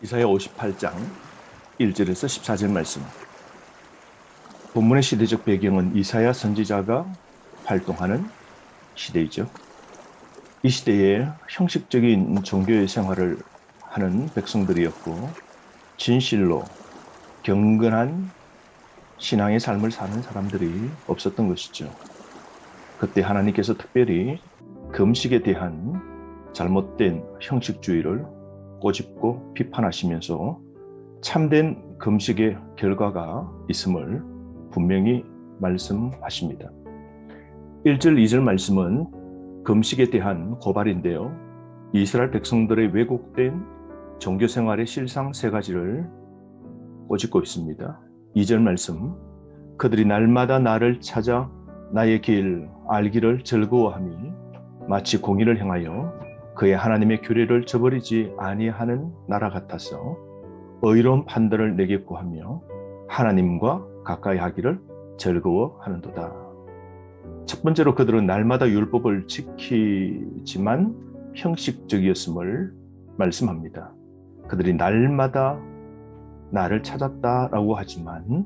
이사야 58장 1절에서 14절 말씀. 본문의 시대적 배경은 이사야 선지자가 활동하는 시대이죠. 이 시대에 형식적인 종교의 생활을 하는 백성들이었고 진실로 경건한 신앙의 삶을 사는 사람들이 없었던 것이죠. 그때 하나님께서 특별히 금식에 대한 잘못된 형식주의를 꼬집고 비판하시면서 참된 금식의 결과가 있음을 분명히 말씀하십니다. 1절, 2절 말씀은 금식에 대한 고발인데요. 이스라엘 백성들의 왜곡된 종교 생활의 실상 세 가지를 꼬집고 있습니다. 2절 말씀, 그들이 날마다 나를 찾아 나의 길 알기를 즐거워함이 마치 공의를 행하여 그의 하나님의 규례를 저버리지 아니하는 나라 같아서 의로운 판단을 내게 구하며 하나님과 가까이 하기를 즐거워하는도다. 첫 번째로 그들은 날마다 율법을 지키지만 형식적이었음을 말씀합니다. 그들이 날마다 나를 찾았다라고 하지만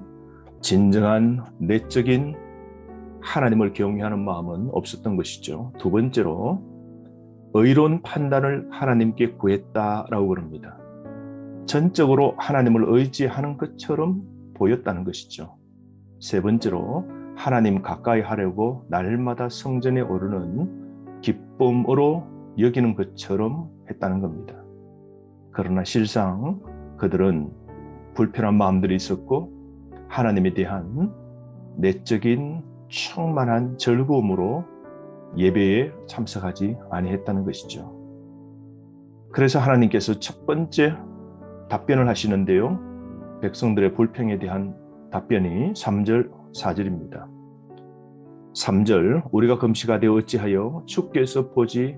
진정한 내적인 하나님을 경외하는 마음은 없었던 것이죠. 두 번째로 의로운 판단을 하나님께 구했다라고 그럽니다. 전적으로 하나님을 의지하는 것처럼 보였다는 것이죠. 세 번째로 하나님 가까이 하려고 날마다 성전에 오르는 기쁨으로 여기는 것처럼 했다는 겁니다. 그러나 실상 그들은 불편한 마음들이 있었고 하나님에 대한 내적인 충만한 즐거움으로 예배에 참석하지 아니했다는 것이죠. 그래서 하나님께서 첫 번째 답변을 하시는데요. 백성들의 불평에 대한 답변이 3절, 4절입니다. 3절 우리가 금시가 되 어찌하여 주께서 보지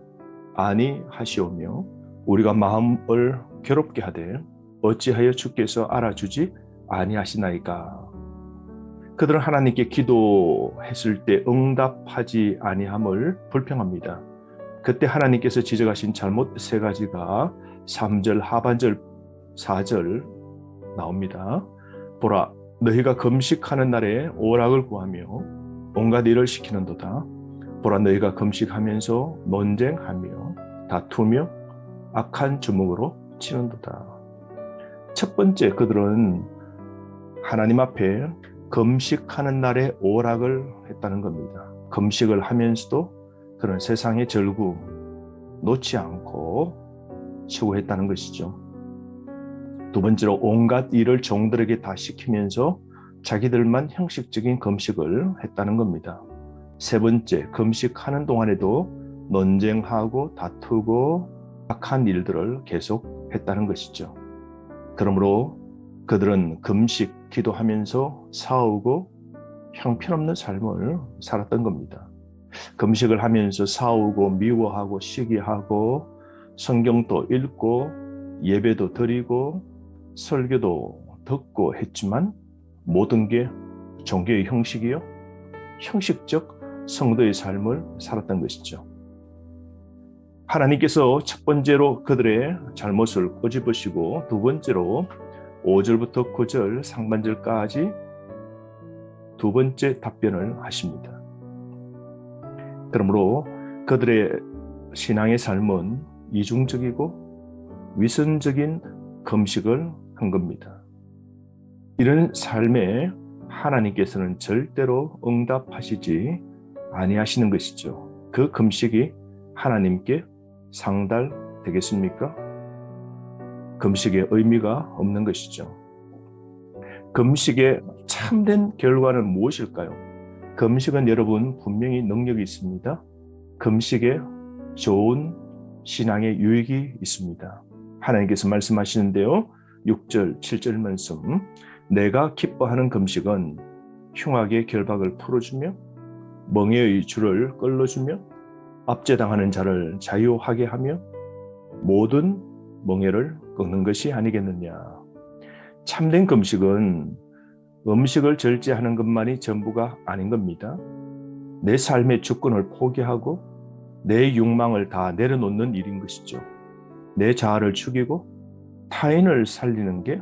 아니하시오며 우리가 마음을 괴롭게 하되 어찌하여 주께서 알아주지 아니하시나이까 그들은 하나님께 기도했을 때 응답하지 아니함을 불평합니다. 그때 하나님께서 지적하신 잘못 세 가지가 3절 하반절 4절 나옵니다. 보라 너희가 금식하는 날에 오락을 구하며 온갖 일을 시키는도다. 보라 너희가 금식하면서 논쟁하며 다투며 악한 주먹으로 치는도다. 첫 번째 그들은 하나님 앞에 금식하는 날에 오락을 했다는 겁니다. 금식을 하면서도 그런 세상의 절구 놓지 않고 추구했다는 것이죠. 두 번째로 온갖 일을 종들에게 다 시키면서 자기들만 형식적인 금식을 했다는 겁니다. 세 번째, 금식하는 동안에도 논쟁하고 다투고 악한 일들을 계속 했다는 것이죠. 그러므로 그들은 금식, 기도하면서 싸우고 형편없는 삶을 살았던 겁니다. 금식을 하면서 싸우고 미워하고 시기하고 성경도 읽고 예배도 드리고 설교도 듣고 했지만 모든 게 종교의 형식이요. 형식적 성도의 삶을 살았던 것이죠. 하나님께서 첫 번째로 그들의 잘못을 꼬집으시고 두 번째로 5절부터 9절 상반절까지 두 번째 답변을 하십니다. 그러므로 그들의 신앙의 삶은 이중적이고 위선적인 금식을 한 겁니다. 이런 삶에 하나님께서는 절대로 응답하시지 아니하시는 것이죠. 그 금식이 하나님께 상달되겠습니까? 금식의 의미가 없는 것이죠. 금식의 참된 결과는 무엇일까요? 금식은 여러분 분명히 능력이 있습니다. 금식에 좋은 신앙의 유익이 있습니다. 하나님께서 말씀하시는데요. 6절, 7절 말씀. 내가 기뻐하는 금식은 흉악의 결박을 풀어주며 멍에의 줄을 끌어주며 압제당하는 자를 자유하게 하며 모든 멍에를 꺾는 것이 아니겠느냐. 참된 금식은 음식을 절제하는 것만이 전부가 아닌 겁니다. 내 삶의 주권을 포기하고 내 욕망을 다 내려놓는 일인 것이죠. 내 자아를 죽이고 타인을 살리는 게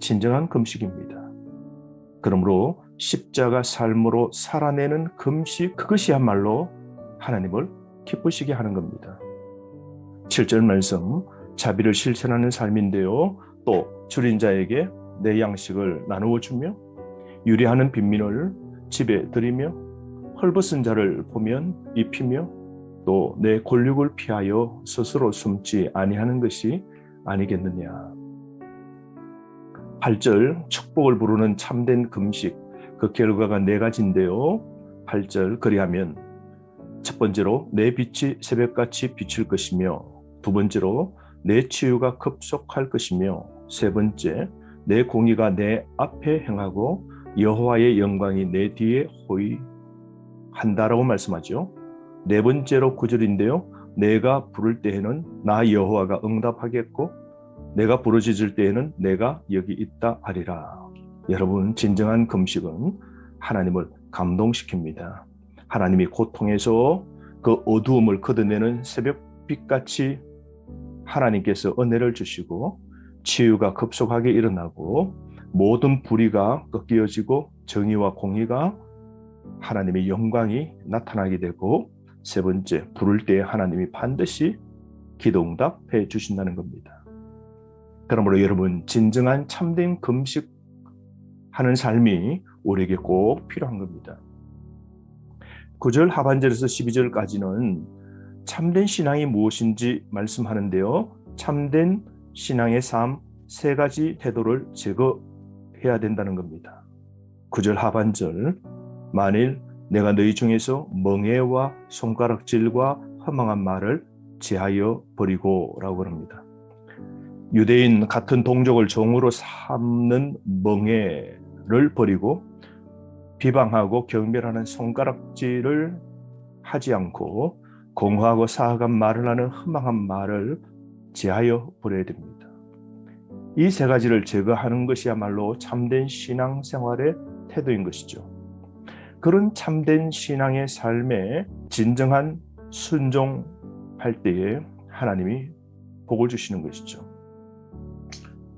진정한 금식입니다. 그러므로 십자가 삶으로 살아내는 금식 그것이야말로 하나님을 기쁘시게 하는 겁니다. 7절 말씀 자비를 실천하는 삶인데요. 또 줄인 자에게 내 양식을 나누어 주며 유리하는 빈민을 집에 들이며 헐벗은 자를 보면 입히며 또 내 권력을 피하여 스스로 숨지 아니하는 것이 아니겠느냐. 8절 축복을 부르는 참된 금식 그 결과가 네 가지인데요. 8절 그리하면 첫 번째로 내 빛이 새벽같이 비칠 것이며 두 번째로 내 치유가 급속할 것이며 세 번째 내 공의가 내 앞에 행하고 여호와의 영광이 내 뒤에 호위한다라고 말씀하죠. 네 번째로 구절인데요. 내가 부를 때에는 나 여호와가 응답하겠고 내가 부르짖을 때에는 내가 여기 있다 하리라. 여러분 진정한 금식은 하나님을 감동시킵니다. 하나님이 고통에서 그 어두움을 걷어내는 새벽빛같이 하나님께서 은혜를 주시고 치유가 급속하게 일어나고 모든 불의가 꺾여지고 정의와 공의가 하나님의 영광이 나타나게 되고 세 번째 부를 때 하나님이 반드시 기도 응답해 주신다는 겁니다. 그러므로 여러분 진정한 참된 금식 하는 삶이 우리에게 꼭 필요한 겁니다. 9절 하반절에서 12절까지는 참된 신앙이 무엇인지 말씀하는데요. 참된 신앙의 삶 세 가지 태도를 제거해야 된다는 겁니다. 9절 하반절 만일 내가 너희 중에서 멍해와 손가락질과 허망한 말을 제하여 버리고라고 합니다. 유대인 같은 동족을 종으로 삼는 멍해를 버리고 비방하고 경멸하는 손가락질을 하지 않고 공허하고 사악한 말을 하는 흠망한 말을 제하여 버려야 됩니다. 이 세 가지를 제거하는 것이야말로 참된 신앙 생활의 태도인 것이죠. 그런 참된 신앙의 삶에 진정한 순종할 때에 하나님이 복을 주시는 것이죠.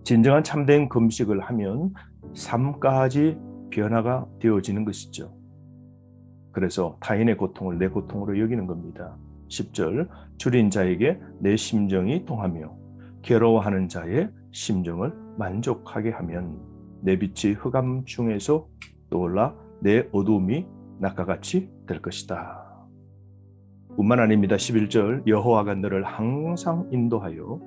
진정한 참된 금식을 하면 삶까지 변화가 되어지는 것이죠. 그래서 타인의 고통을 내 고통으로 여기는 겁니다. 10절 줄인 자에게 내 심정이 통하며 괴로워하는 자의 심정을 만족하게 하면 내 빛이 흑암 중에서 떠올라 내 어두움이 낮과 같이 될 것이다. 뿐만 아닙니다. 11절 여호와가 너를 항상 인도하여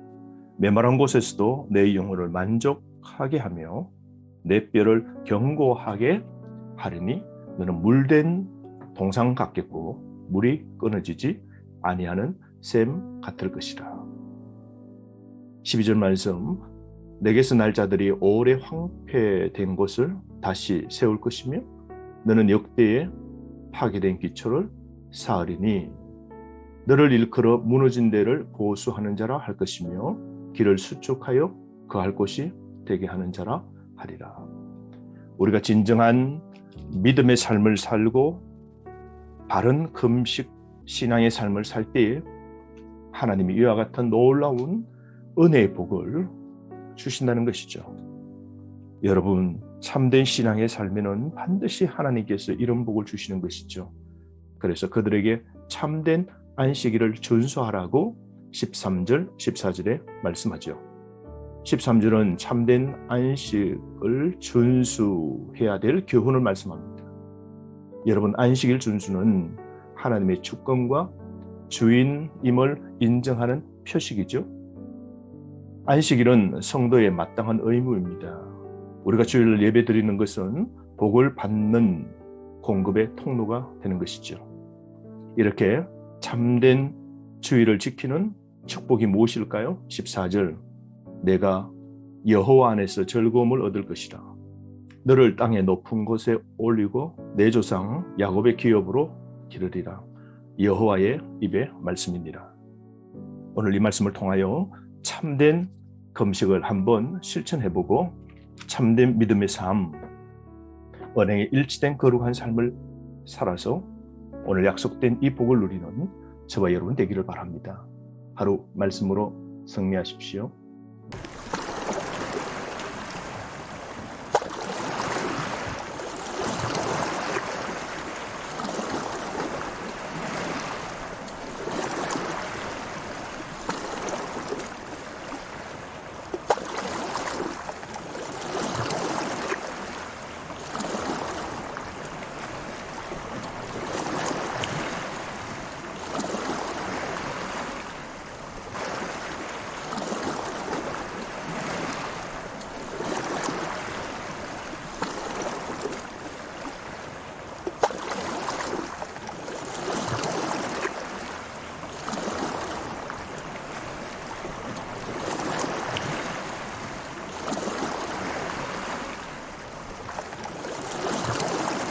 메마른 곳에서도 내 영혼을 만족하게 하며 내 뼈를 견고하게 하리니 너는 물된 동상 같겠고 물이 끊어지지 아니하는 샘 같을 것이라. 12절 말씀 내게서 날 자들이 오래 황폐된 곳을 다시 세울 것이며 너는 역대에 파괴된 기초를 쌓으리니 너를 일컬어 무너진 데를 보수하는 자라 할 것이며 길을 수축하여 그할 곳이 되게 하는 자라 하리라. 우리가 진정한 믿음의 삶을 살고 바른 금식 신앙의 삶을 살 때에 하나님이 이와 같은 놀라운 은혜의 복을 주신다는 것이죠. 여러분 참된 신앙의 삶에는 반드시 하나님께서 이런 복을 주시는 것이죠. 그래서 그들에게 참된 안식일을 준수하라고 13절, 14절에 말씀하죠. 13절은 참된 안식을 준수해야 될 교훈을 말씀합니다. 여러분 안식일 준수는 하나님의 주권과 주인임을 인정하는 표식이죠. 안식일은 성도의 마땅한 의무입니다. 우리가 주일을 예배 드리는 것은 복을 받는 공급의 통로가 되는 것이죠. 이렇게 참된 주의를 지키는 축복이 무엇일까요? 14절 내가 여호와 안에서 즐거움을 얻을 것이라 너를 땅의 높은 곳에 올리고 내 조상 야곱의 기업으로 기르리라 여호와의 입의 말씀입니다. 오늘 이 말씀을 통하여 참된 금식을 한번 실천해보고 참된 믿음의 삶, 언행에 일치된 거룩한 삶을 살아서 오늘 약속된 이 복을 누리는 저와 여러분 되기를 바랍니다. 하루 말씀으로 승리하십시오.